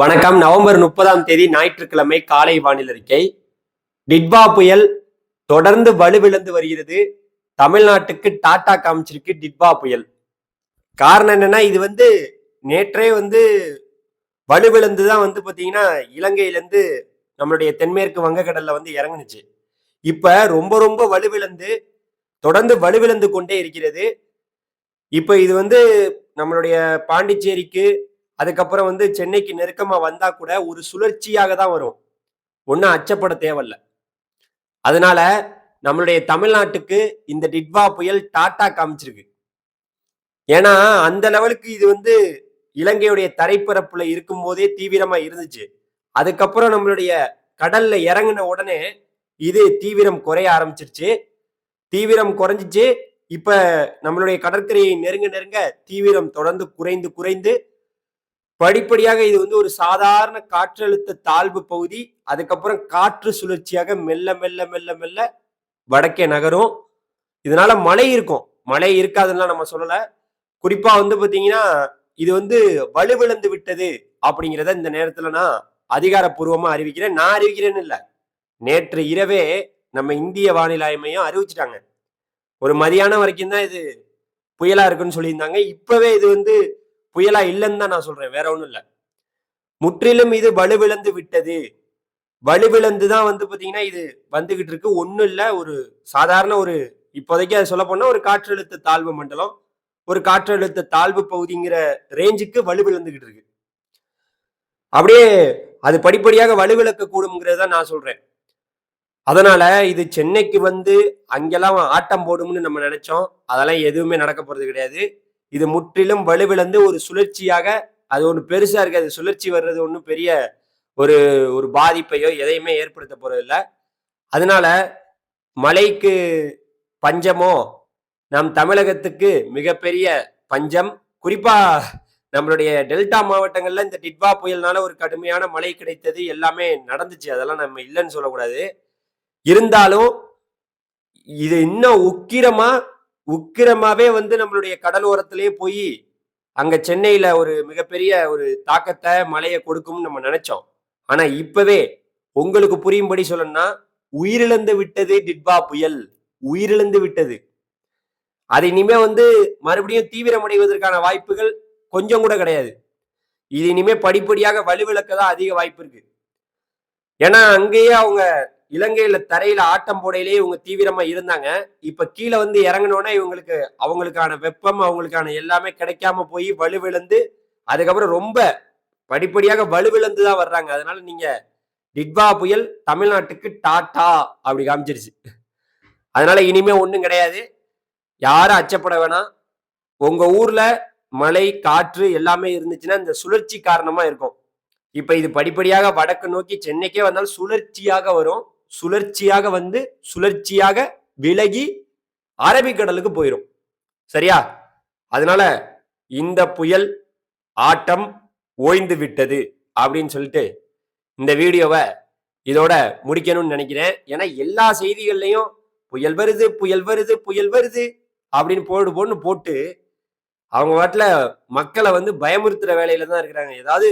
வணக்கம். நவம்பர் முப்பதாம் தேதி ஞாயிற்றுக்கிழமை காலை வானிலை அறிக்கை. டிட்வா புயல் தொடர்ந்து வலுவிழந்து வருகிறது. தமிழ்நாட்டுக்கு டாட்டா காமிச்சிருக்கு டிட்வா புயல். காரணம் என்னன்னா இது வந்து நேற்றே வந்து வலுவிழந்து தான் வந்து பார்த்தீங்கன்னா இலங்கையிலேருந்து நம்மளுடைய தென்மேற்கு வங்கக்கடல்ல வந்து இறங்குனுச்சு. இப்ப ரொம்ப ரொம்ப வலுவிழந்து தொடர்ந்து வலுவிழந்து கொண்டே இருக்கிறது. இப்ப இது வந்து நம்மளுடைய பாண்டிச்சேரிக்கு அதுக்கப்புறம் வந்து சென்னைக்கு நெருக்கமா வந்தா கூட ஒரு சுழற்சியாக தான் வரும். ஒன்றும் அச்சப்பட தேவையில்ல. அதனால நம்மளுடைய தமிழ்நாட்டுக்கு இந்த டிட்வா புயல் டாட்டா காமிச்சிருக்கு. ஏன்னா அந்த லெவலுக்கு இது வந்து இலங்கையுடைய தரைப்பரப்புல இருக்கும் போதே தீவிரமா இருந்துச்சு. அதுக்கப்புறம் நம்மளுடைய கடல்ல இறங்கின உடனே இது தீவிரம் குறைய ஆரம்பிச்சிருச்சு. தீவிரம் குறைஞ்சிச்சு. இப்ப நம்மளுடைய கடற்கரையை நெருங்க நெருங்க தீவிரம் தொடர்ந்து குறைந்து குறைந்து படிப்படியாக இது வந்து ஒரு சாதாரண காற்றழுத்த தாழ்வு பகுதி. அதுக்கப்புறம் காற்று சுழற்சியாக மெல்ல மெல்ல மெல்ல மெல்ல வடக்கே நகரும். இதனால மழை இருக்கும். மழை இருக்காதுன்னா நம்ம சொல்லலை. குறிப்பா வந்து பாத்தீங்கன்னா இது வந்து வலுவிழந்து விட்டது அப்படிங்கிறத இந்த நேரத்துல நான் அதிகாரப்பூர்வமா அறிவிக்கிறேன். நான் அறிவிக்கிறேன்னு இல்லை. நேற்று இரவே நம்ம இந்திய வானிலை மையம் அறிவிச்சிட்டாங்க. ஒரு மதியானம் வரைக்கும் தான் இது புயலா இருக்குன்னு சொல்லியிருந்தாங்க. இப்பவே இது வந்து புயலா இல்லைன்னு தான் நான் சொல்றேன் வேற ஒண்ணும் இல்லை. முற்றிலும் இது வலுவிழந்து விட்டது. வலுவிழந்து தான் வந்து பாத்தீங்கன்னா இது வந்துகிட்டு இருக்கு. ஒன்றும் இல்லை ஒரு சாதாரண ஒரு இப்போதைக்கு அதை சொல்ல போனா ஒரு காற்றழுத்த தாழ்வு மண்டலம் ஒரு காற்றழுத்த தாழ்வு பகுதிங்கிற ரேஞ்சுக்கு வலுவிழந்துகிட்டு இருக்கு. அப்படியே அது படிப்படியாக வலுவிழக்க கூடும்ங்கிறத நான் சொல்றேன். அதனால இது சென்னைக்கு வந்து அங்கெல்லாம் ஆட்டம் போடும்னு நம்ம நினைச்சோம். அதெல்லாம் எதுவுமே நடக்க போறது கிடையாது. இது முற்றிலும் வலுவிழந்து ஒரு சுழற்சியாக அது ஒன்று பெருசா இருக்காது. சுழற்சி வர்றது ஒன்றும் பெரிய ஒரு ஒரு பாதிப்பையோ எதையுமே ஏற்படுத்த போறதில்ல. அதனால மழைக்கு பஞ்சமோ நம் தமிழகத்துக்கு மிகப்பெரிய பஞ்சம். குறிப்பா நம்மளுடைய டெல்டா மாவட்டங்கள்ல இந்த டிட்வா புயல்னால ஒரு கடுமையான மழை கிடைத்தது எல்லாமே நடந்துச்சு. அதெல்லாம் நம்ம இல்லைன்னு சொல்லக்கூடாது. இருந்தாலும் இது இன்னும் உக்கிரமா உக்கிரமாவே வந்து நம்மளுடைய கடலோரத்திலேயே போய் அங்க சென்னையில ஒரு மிகப்பெரிய ஒரு தாக்கத்தை மழையை கொடுக்கும்னு நம்ம நினைச்சோம். ஆனா இப்பவே உங்களுக்கு புரியும்படி சொல்லணும்னா உயிரிழந்து விட்டது டிட்பா புயல். உயிரிழந்து விட்டது. அது இனிமே வந்து மறுபடியும் தீவிரமடைவதற்கான வாய்ப்புகள் கொஞ்சம் கூட கிடையாது. இது இனிமே படிப்படியாக வலுவிழக்க தான் அதிக வாய்ப்பு இருக்கு. ஏன்னா அங்கேயே அவங்க இலங்கையில தரையில ஆட்டம் போடையிலேயே இவங்க தீவிரமா இருந்தாங்க. இப்ப கீழே வந்து இறங்கினோன்னா இவங்களுக்கு அவங்களுக்கான வெப்பம் அவங்களுக்கான எல்லாமே கிடைக்காம போய் வலுவிழந்து அதுக்கப்புறம் ரொம்ப படிப்படியாக வலுவிழந்து தான் வர்றாங்க. அதனால நீங்க டிட்வா புயல் தமிழ்நாட்டுக்கு டாட்டா அப்படி காமிச்சிருச்சு. அதனால இனிமே ஒண்ணும் கிடையாது. யாரும் அச்சப்பட வேணாம். உங்க ஊர்ல மழை காற்று எல்லாமே இருந்துச்சுன்னா இந்த சுழற்சி காரணமா இருக்கும். இப்ப இது படிப்படியாக வடக்கு நோக்கி சென்னைக்கே வந்தாலும் சுழற்சியாக வரும். சுழற்சியாக வந்து சுழற்சியாக விலகி அரபிக்கடலுக்கு போயிடும் சரியா? அதனால இந்த புயல் ஆட்டம் ஓய்ந்து விட்டது அப்படின்னு சொல்லிட்டு இந்த வீடியோவை இதோட முடிக்கணும்னு நினைக்கிறேன். ஏன்னா எல்லா செய்திகள்லையும் புயல் வருது புயல் வருது புயல் வருது அப்படின்னு போடு போன்னு போட்டு அவங்க வாட்டில் மக்களை வந்து பயமுறுத்துற வேலையில தான் இருக்கிறாங்க. ஏதாவது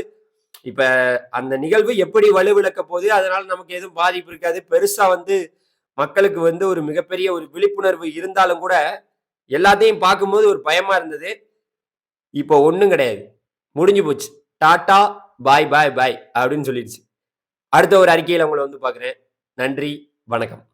இப்ப அந்த நிகழ்வு எப்படி வலுவிழக்க போகுது அதனால நமக்கு எதுவும் பாதிப்பு இருக்காது. பெருசா வந்து மக்களுக்கு வந்து ஒரு மிகப்பெரிய ஒரு விழிப்புணர்வு இருந்தாலும் கூட எல்லாத்தையும் பார்க்கும்போது ஒரு பயமா இருந்தது. இப்போ ஒன்றும் கிடையாது. முடிஞ்சு போச்சு. டாட்டா பாய் பாய் பாய் அப்படின்னு சொல்லிடுச்சு. அடுத்த ஒரு அறிக்கையில் உங்களை வந்து பார்க்குறேன். நன்றி வணக்கம்.